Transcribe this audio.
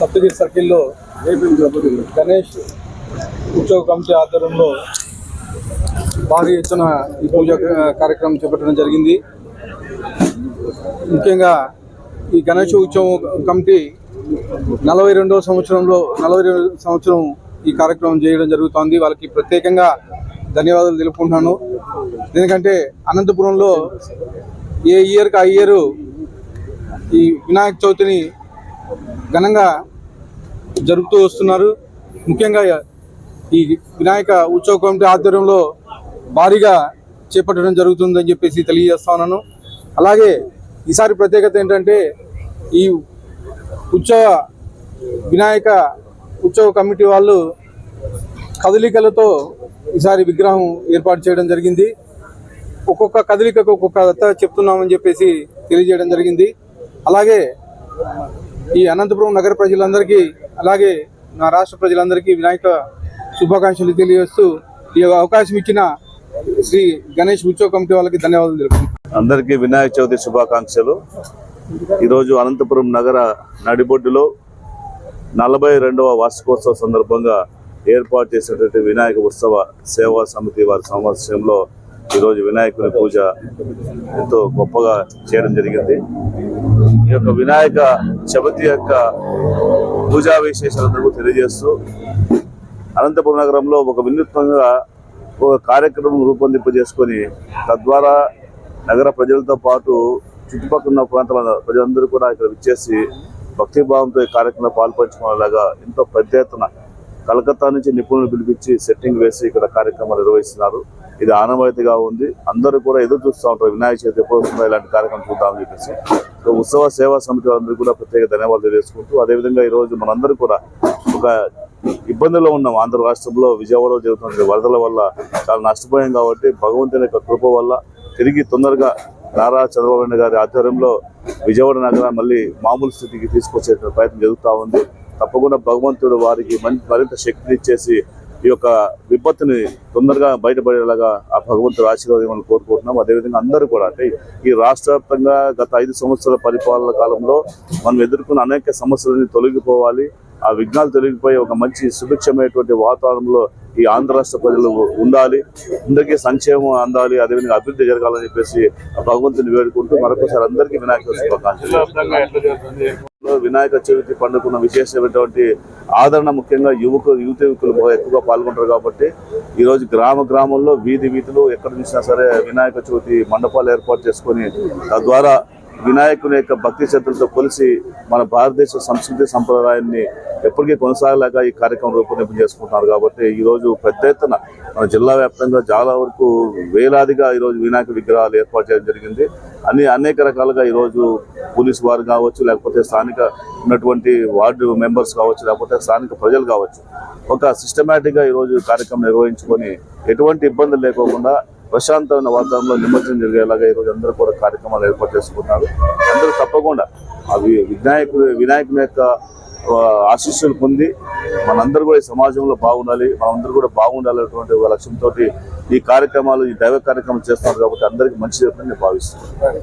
సప్తగిరి సర్కిల్లో గణేష్ ఉత్సవ కమిటీ ఆధ్వర్యంలో భారీ ఎత్తున ఈ పూజ కార్యక్రమం చేపట్టడం జరిగింది. ముఖ్యంగా ఈ గణేష్ ఉత్సవం కమిటీ నలభై రెండవ సంవత్సరంలో నలభై సంవత్సరం ఈ కార్యక్రమం చేయడం జరుగుతోంది. వాళ్ళకి ప్రత్యేకంగా ధన్యవాదాలు తెలుపుకుంటున్నాను. ఎందుకంటే అనంతపురంలో ఏ ఇయర్కి ఆ ఇయర్ ఈ వినాయక చవితిని ఘనంగా జరుపుతూ వస్తున్నారు. ముఖ్యంగా ఈ వినాయక ఉత్సవ కమిటీ ఆధ్వర్యంలో భారీగా చేపట్టడం జరుగుతుందని చెప్పేసి తెలియజేస్తా ఉన్నాను. అలాగే ఈసారి ప్రత్యేకత ఏంటంటే ఈ ఉత్సవ వినాయక ఉత్సవ కమిటీ వాళ్ళు కదలికలతో ఈసారి విగ్రహం ఏర్పాటు చేయడం జరిగింది. ఒక్కొక్క కదలికకు ఒక్కొక్క దత్త చెప్తున్నామని చెప్పేసి తెలియజేయడం జరిగింది. అలాగే ఈ అనంతపురం నగర ప్రజలందరికీ అలాగే నా రాష్ట్ర ప్రజలందరికీ వినాయక శుభాకాంక్షలు తెలియజేస్తూ ఈ అవకాశం ఇచ్చిన శ్రీ గణేష్ ఉత్సవ కమిటీ వాళ్ళకి ధన్యవాదాలు తెలుపుతున్నాను. అందరికీ వినాయక చవితి శుభాకాంక్షలు. ఈరోజు అనంతపురం నగర నడిబొడ్డులో నలభై రెండవ వార్షికోత్సవ సందర్భంగా ఏర్పాటు చేసినటువంటి వినాయక ఉత్సవ సేవా సమితి వారి సమావేశంలో ఈరోజు వినాయకుని పూజ ఎంతో గొప్పగా చేయడం జరిగింది. ఈ యొక్క వినాయక చవితి యొక్క పూజా విశేషాలందరూ తెలియజేస్తూ అనంతపురం నగరంలో ఒక వినూత్నంగా ఒక కార్యక్రమం రూపొందింపజేసుకొని తద్వారా నగర ప్రజలతో పాటు చుట్టుపక్కల ఉన్న ప్రాంతాల ప్రజలందరూ కూడా ఇక్కడ విచ్చేసి భక్తిభావంతో ఈ కార్యక్రమంలో పాల్పంచుకునేలాగా ఎంతో పెద్ద ఎత్తున కలకత్తా నుంచి నిపుణులు పిలిపించి సెట్టింగ్ వేసి ఇక్కడ కార్యక్రమాలు నిర్వహిస్తున్నారు. ఇది ఆనవాయితీగా ఉంది. అందరూ కూడా ఎదురు చూస్తూ ఉంటారు. వినాయక చవితి ఎప్పుడు వస్తుందో ఇలాంటి కార్యక్రమం చూద్దామని చెప్పేసి. ఉత్సవ సేవా సమితి అందరూ కూడా ప్రత్యేక ధన్యవాదాలు తెలియజేసుకుంటూ అదేవిధంగా ఈరోజు మనందరూ కూడా ఒక ఇబ్బందుల్లో ఉన్నాం. ఆంధ్ర రాష్ట్రంలో విజయవాడలో జరుగుతున్న వరదల వల్ల చాలా నష్టపోయాం కాబట్టి భగవంతుని యొక్క కృప వల్ల తిరిగి తొందరగా నారా చంద్రబాబు నాయుడు గారి ఆధ్వర్యంలో విజయవాడ నగరాన్ని మళ్ళీ మామూలు స్థితికి తీసుకొచ్చే ప్రయత్నం జరుగుతూ ఉంది. తప్పకుండా భగవంతుడు వారికి మరింత శక్తిని ఇచ్చేసి ఈ యొక్క విపత్తుని తొందరగా బయటపడేలాగా ఆ భగవంతుడు ఆశీర్వాదం కోరుకుంటున్నాం. అదేవిధంగా అందరూ కూడా అంటే ఈ రాష్ట్ర వ్యాప్తంగా గత ఐదు సంవత్సరాల పరిపాలన కాలంలో మనం ఎదుర్కొన్న అనేక సమస్యలని తొలగిపోవాలి. ఆ విఘ్నాలు తొలగిపోయి ఒక మంచి సుభిక్షమైనటువంటి వాతావరణంలో ఈ ఆంధ్ర రాష్ట్ర ప్రజలు ఉండాలి. అందరికీ సంక్షేమం అందాలి. అదేవిధంగా అభివృద్ధి జరగాలని చెప్పేసి ఆ భగవంతుని వేడుకుంటూ మరొకసారి అందరికీ వినాయక చవితి శుభాకాంక్షలు. వినాయక చవితి పండుగకున్న విశేషమైనటువంటి ఆదరణ ముఖ్యంగా యువకు యువత యువకులు ఎక్కువగా పాల్గొంటారు కాబట్టి ఈరోజు గ్రామ గ్రామంలో వీధి వీధులు ఎక్కడ చూసినా సరే వినాయక చవితి మండపాలు ఏర్పాటు చేసుకొని తద్వారా వినాయకుని యొక్క భక్తి శ్రద్ధలతో కొలిసి మన భారతదేశ సంస్కృతి సంప్రదాయాన్ని ఎప్పటికీ కొనసాగలేక ఈ కార్యక్రమం రూపొందింపు చేసుకుంటున్నారు కాబట్టి ఈరోజు పెద్ద ఎత్తున మన జిల్లా వ్యాప్తంగా చాలా వరకు వేలాదిగా ఈరోజు వినాయక విగ్రహాలు ఏర్పాటు చేయడం జరిగింది. అన్ని అనేక రకాలుగా ఈరోజు పోలీసు వారు కావచ్చు లేకపోతే స్థానిక ఉన్నటువంటి వార్డు మెంబర్స్ కావచ్చు లేకపోతే స్థానిక ప్రజలు కావచ్చు ఒక సిస్టమేటిక్గా ఈరోజు ఈ రోజు కార్యక్రమం నిర్వహించుకొని ఎటువంటి ఇబ్బందులు లేకోకుండా ప్రశాంతమైన వాతావరణంలో నిమజ్జనం జరిగేలాగా ఈరోజు అందరూ కూడా కార్యక్రమాలు ఏర్పాటు చేసుకుంటున్నారు అందరూ తప్పకుండా అవి వినాయకుడు వినాయకుని యొక్క ఆశీస్సులు పొంది మనందరూ కూడా ఈ సమాజంలో బాగుండాలి మనందరూ కూడా బాగుండాలనేటువంటి ఒక లక్ష్యంతో ఈ కార్యక్రమాలు ఈ దైవ కార్యక్రమం చేస్తున్నారు కాబట్టి అందరికీ మంచి జరుగుతుందని నేను భావిస్తున్నాను.